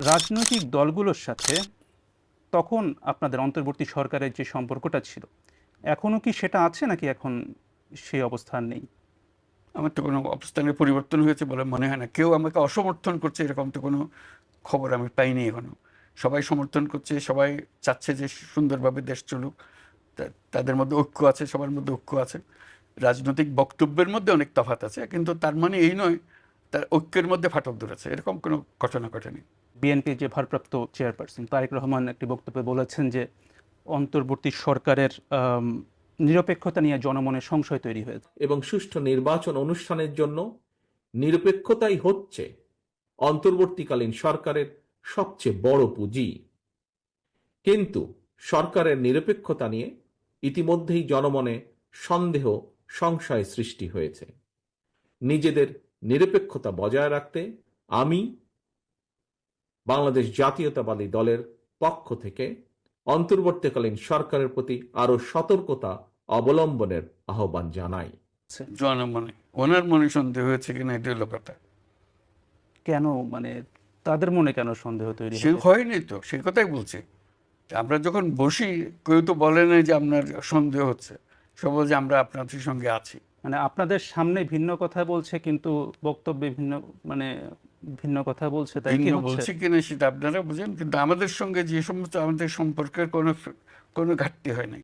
রাজনৈতিক দলগুলোর সাথে তখন আপনাদের অন্তর্বর্তী সরকারের যে সম্পর্কটা ছিল, এখনও কি সেটা আছে নাকি এখন সেই অবস্থান নেই? আমার তো কোনো অবস্থানের পরিবর্তন হয়েছে বলে মনে হয় না। কেউ আমাকে অসমর্থন করছে এরকম তো কোনো খবর আমি পাইনি এখনও। সবাই সমর্থন করছে, সবাই চাচ্ছে যে সুন্দরভাবে দেশ চলুক। তাদের মধ্যে ঐক্য আছে, সবার মধ্যে ঐক্য আছে। রাজনৈতিক বক্তব্যের মধ্যে অনেক তফাত আছে, কিন্তু তার মানে এই নয় তার ঐক্যের মধ্যে ফাটল ধরেছে। এরকম কোনো ঘটনা ঘটেনি। বিএনপির যে ভারপ্রাপ্ত চেয়ারপারসন তারেক রহমান একটি বক্তব্যে বলেছেন যে অন্তর্বর্তী সরকারের নিরপেক্ষতা নিয়ে জনমনে সংশয় তৈরি হয়েছে। এবং সুষ্ঠু নির্বাচন অনুষ্ঠানের জন্য নিরপেক্ষতাই হচ্ছে অন্তর্বর্তীকালীন সরকারের সবচেয়ে বড় পুঁজি। কিন্তু সরকারের নিরপেক্ষতা নিয়ে ইতিমধ্যেই জনমনে সন্দেহ সংশয় সৃষ্টি হয়েছে। নিজেদের নিরপেক্ষতা বজায় রাখতে আমি বাংলাদেশ জাতীয়তাবাদী দলের পক্ষ থেকে অন্তর্বর্তীকালীন সরকারের প্রতি আরও সতর্কতা অবলম্বনের আহ্বান জানাই। জনমনে ওনার মনে সন্দেহ হয়েছে কিনা এটা হলো কথা। কেন? মানে তাদের মনে কেন সন্দেহ তৈরি সে হয়েছে? হয়নি তো সেই কথাই বলছি। আমরা যখন বসি কেউ তো বলে না যে আপনার সন্দেহ হচ্ছে। সব বলে যে আমরা আপনাদের সঙ্গে আছি। মানে আপনাদের সামনে ভিন্ন কথা বলছে কিন্তু বক্তব্যে ভিন্ন মানে ভিন্ন কথা বলছে তাই কি বলছে কিনা সেটা আপনারা বুঝেন কিন্তু আমাদের সঙ্গে যে সমস্ত আমাদের সম্পর্কের কোনো কোনো ঘাটতি হয় নাই।